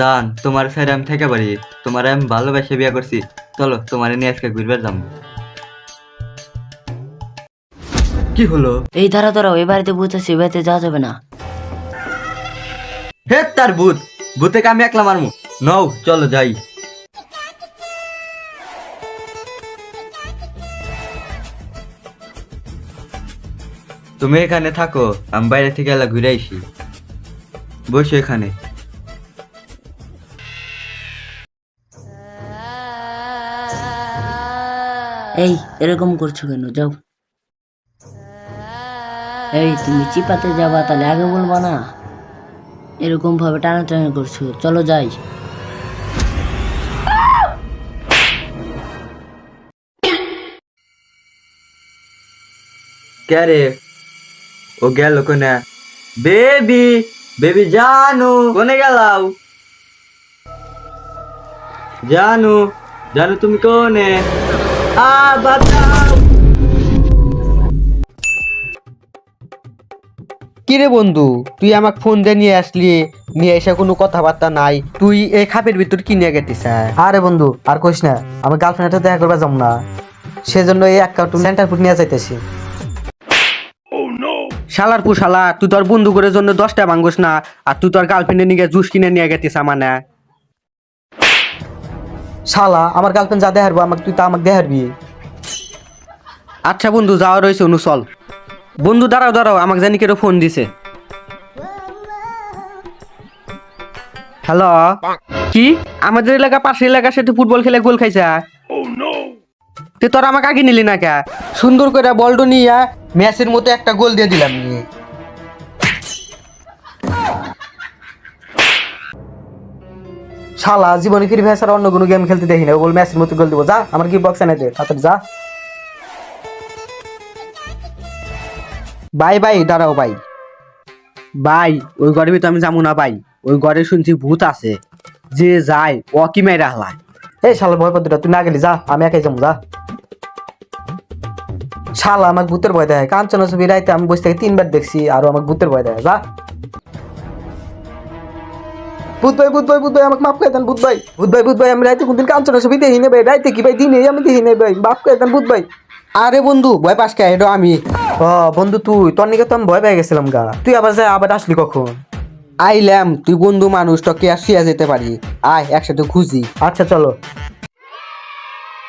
জান তোমার সাইড আমি থেকে পারি। তোমার আমি ভালোবেসে বিয়ে করছি। চলো তোমার নিয়ে আজকে ঘুরবার যাম। কি হলো? এই ধারা ধরাও এই বাড়িতে বুঝতে সে বাড়িতে যাওয়া যাবে না। হে তার ভূত ভূতেকে আমি একলা মারমু। নও চলো যাই। তুমি এখানে থাকো আমি বাইরে থেকে এলা ঘুরে আইসি। বসো এখানে। এই, এরকম করছ কেন? যাও। এই, তুমি চিপাতে যাবা, তাহলে আগে বলবা না। এরকম ভাবে টানাটানি করছ। চলো যাই। কে ও গেল কোনে? বেবি বেবি জানু, কোনে গেলাও? জানু জানু তুমি কোনে? কিরে বন্ধু তুই আমাকে ফোন দিয়ে নিয়ে আসলি নিয়ে এসে কোনো কথাবার্তা নাই তুই এই খাপের ভিতর কি নিয়ে গেতিস আরে বন্ধু আর কইস না আমার গার্লফ্রেন্ডটা দেখা করবা যাম না। সেজন্য এই কার্টুন সেন্টার ফুড নিয়ে যাইতেছি। শালার পু শালা তুই তোর বন্ধু করে জন্য দশটা ভাঙ্গস না আর তুই তোর গার্লফ্রেন্ডে নিয়ে জুস কিনে নিয়ে গেতিস মানে শালা, আমার গার্লফ্রেন্ড যা দেখারবো আমাকে তুই তা আমাকে দেখারবি আচ্ছা বন্ধু, যাওয়া রয়েছে, অনু চল। বন্ধু, দাঁড়াও দাঁড়াও, আমাকে জানি কেউ ফোন দিছে। হ্যালো? কি? আমাদের এলাকা, পাশের এলাকার সাথে ফুটবল খেলে গোল খাইছা? তুই তোর আমাকে আগে নিলি না কে? সুন্দর করে বলটো নিয়ে ম্যাচের মতো একটা গোল দিয়ে দিলাম নিয়ে। শালা জীবনে ফ্রি ফায়ার অন্য কোনো গেম খেলতে দেখি না বল ম্যাচের মতো গোল দিব। যা আমার কি বক্স এনে দে তাড়াতাড়ি যা। বাই বাই দাঁড়াও বাই। বাই ওই ঘরের ভিতরে আমি যাব না বাই। ওই ঘরে শুনছি ভূত আছে। যে যায় ও কি মেয়েরা হলায়? এই শালা ভয় পাত্র তুই না গেলি যা আমি একাই যাব যা। শালা আমাকে ভূতের ভয় দেয় কাঞ্চনা ছবি রাইতে আমি বসে থেকে তিনবার দেখছি আর আমাকে ভূতের ভয় দেয় যা। ভূত ভাই ভূত ভাই ভূত ভাই আমাকে মাফ করে দেন ভূত ভাই। ভূত ভাই ভূত ভাই আমি রাইতে কোনদিন কাঞ্চনা ছবি দেখি নেবে রাইতে কি ভাই দিনে আমি দেখি নেবে মাফ করে দেন ভূত ভাই। আরে বন্ধু ভয় পাস কে? এটা আমি। ও বন্ধু তুই তোর নিকে তো আমি ভয় পেয়ে গেছিলাম গা। তুই আবার যা আবার আসলি কখন? আইলাম তুই বন্ধু মানুষ তোকে আর শুয়ে যেতে পারি। আয় একসাথে খুঁজি। আচ্ছা চলো।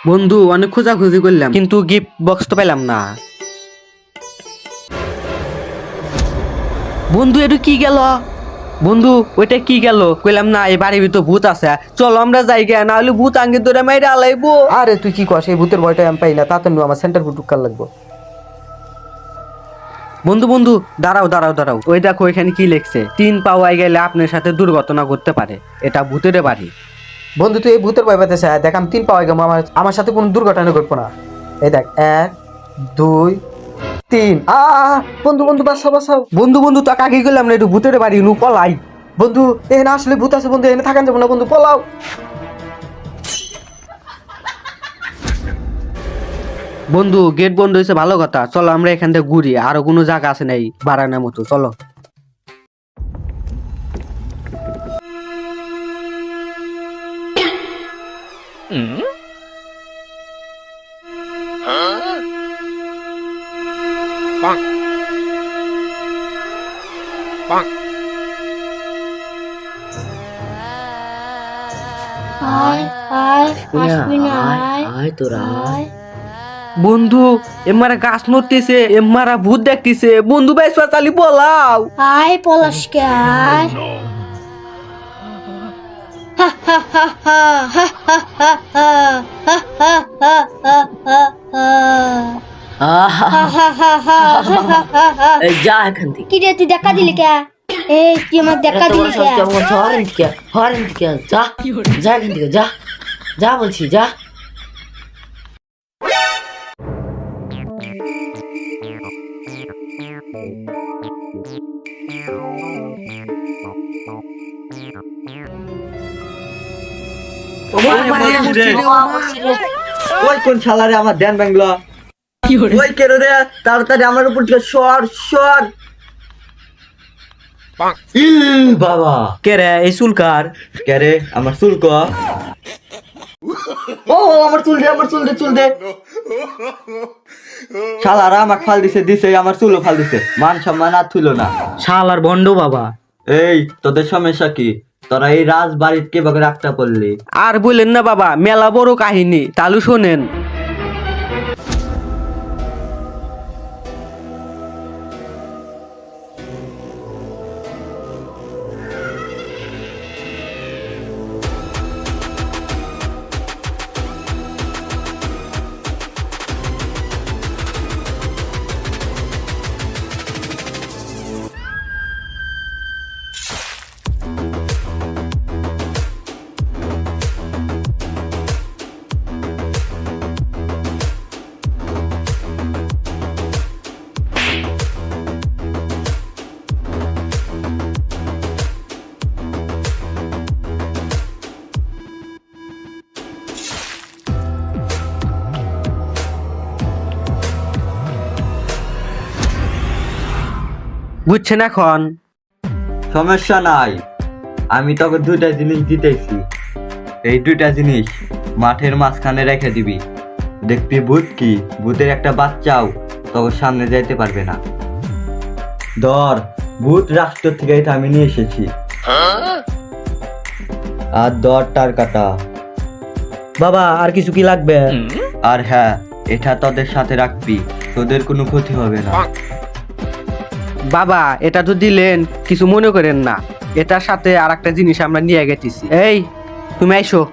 বন্ধু অনেক খোঁজাখুঁজি করলাম। কিন্তু গিফট বক্স তো পেলাম না। বন্ধু এটা কি গেল? বন্ধু ওইটা কি গেল? কইলাম না এই বাড়ির ভিতর ভূত আছে। চলো আমরা যাই গে না হলে ভূত আঙ্গে ধরে মাইরা আলাইবো আরে তুই কি কস? এই ভূতের ভয়টা আমি পাই না তাতে আমার সেন্টার ফুট ঢুকার লাগবো। বন্ধু বন্ধু দাঁড়াও দাঁড়াও দাঁড়াও। ওই দেখো এখানে কি লিখছে? তিন পাওয়ায় গেলে আপনার সাথে দুর্ঘটনা করতে পারে। এটা ভূতের বাড়ি। বন্ধু তুই এই ভূতের ভয় পেতেছে দেখ আমি তিন পাওয়ায় গেলাম আমার আমার সাথে কোনো দুর্ঘটনা ঘটবো না। এই দেখ এক দুই তিন। আ বন্ধু বন্ধু বাসাও বাসাও। বন্ধু বন্ধু তো আগে গেলাম না একটু ভূতের বাড়ি নু পলাই। বন্ধু এখানে আসলে ভূত আছে বন্ধু এখানে থাকান যাব না বন্ধু পলাও। বন্ধু গেট বন্ধ হয়েছে ভালো কথা। চলো আমরা এখান থেকে ঘুরি। আরও কোনো জায়গা আছে নাই বাড়ানোর মতো চলো। আয় আয় আসবি না আয় আয় তোরা আয় বন্ধু এমারা গাছ নড়তেছে এমারা ভূত দেখতেছে বন্ধু ভাই চালি বলাও আয় পলাশকে আয় হা হা হা হা হা হা হা হা হা হা যা এখান থেকে কি রে তুই দেখা দিলি কে এই তুই আমার দেখা দিলি কে হরেন থেকে হরেন থেকে যা যা এখান থেকে যা যা বলছি যা কোন শালারে আমার ধ্যান ব্যাংলা ওই কেরো রে তাড়াতাড়ি আমার উপর থেকে সর সর। বাবা। কে রে এই চুলকার কে রে আমার চুল ক? ও আমার চুল দে আমার চুল দে চুল দে। শালারা আমাকে ফাল দিছে দিছে আমার চুলও ফাল দিছে। মান সম্মান আর থুইল না। শাল আর ভণ্ড বাবা। এই তোদের সমস্যা কি? তোরা এই রাজবাড়িতে কীভাবে রাখতে পারলি আর বললেন না বাবা মেলা বড় কাহিনী তালু শোনেন। বুঝছেন এখন? সমস্যা নাই। আমি তোকে দুইটা জিনিস দিতেছি। এই দুইটা জিনিস মাঠের মাঝখানে রেখে দিবি। দেখবি ভূত কি? ভূতের একটা বাচ্চাও তোর সামনে যাইতে পারবে না। ধর ভূত রাষ্ট্র থেকে এটা আমি নিয়ে এসেছি। আর দর টার কাটা বাবা আর কিছু কি লাগবে? আর হ্যাঁ এটা তোদের সাথে রাখবি। তোদের কোনো ক্ষতি হবে না। বাবা, এটা তো দিলেন, কিছু মনে করেন না। এটার সাথে আর একটা জিনিস আমরা নিয়ে গেছি। এই, তুমি আইসো।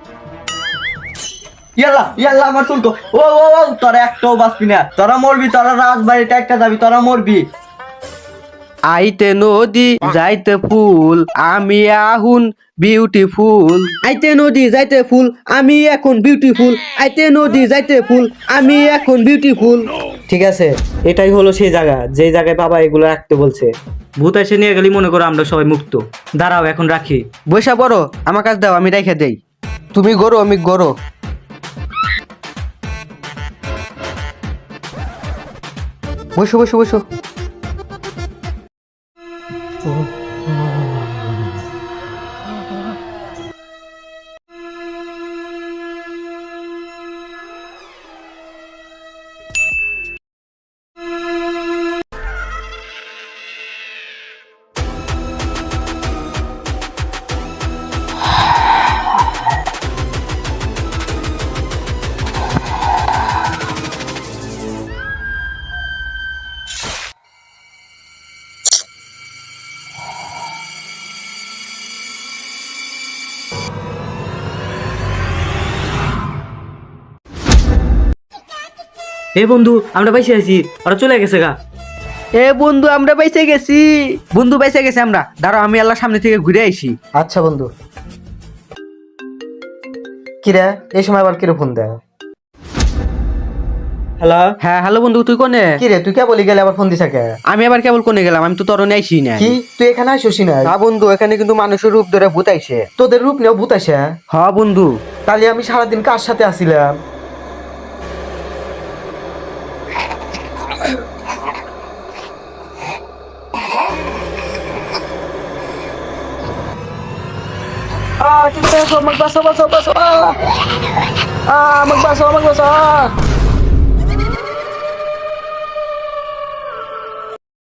ইয়াল্লা ইয়াল্লা আমার চুলকো। ও ও ও, তোরা একটাও বাঁচবি না। তোরা মরবি, তোরা রাজবাড়িটা একটা যাবি, তোরা মরবি। আইতে নদী যাইতে ফুল আমি আহুন বিউটিফুল আইতে নদী যাইতে ফুল আমি এখন বিউটিফুল আইতে নদী যাইতে ফুল আমি এখন বিউটিফুল ঠিক আছে এটাই হলো সেই জায়গা যে জায়গায় বাবা এগুলো রাখতে বলছে। ভূত এসে নিয়ে গেলি মনে করো আমরা সবাই মুক্ত। দাঁড়াও এখন রাখি। বৈশা বড় আমার কাছে দাও আমি রেখে দেই। তুমি গরো আমি গরো। বসো বসো বসো। এ বন্ধু আমরা বাইসে আছি ওরা চলে গেছে গা। এ বন্ধু আমরা বাইসে গেছি। বন্ধু বাইসে গেছি আমরা। দাঁড়াও আমি আল্লাহ সামনে থেকে ঘুরে আইছি। আচ্ছা বন্ধু। কিরে এই সময় আবার কিরে ফোন দেয়? হ্যালো? হ্যাঁ হ্যালো বন্ধু তুই কোনে? কিরে তুই কে বলি গেলে আবার ফোন দিছে কে? আমি আবার কেবল কোনে গেলাম? আমি তো তরণে আইছি না। কি? তুই এখানে আসিস না? না বন্ধু এখানে কিন্তু মানুষের রূপ ধরে ভূত আইছে। তোদের রূপ নিয়েও ভূত আসে হ বন্ধু। তাহলে আমি সারাদিন কার সাথে আসিলাম? Ah, magbaso, magbaso, magbaso. Ah, ah magbaso, magbaso. Ah.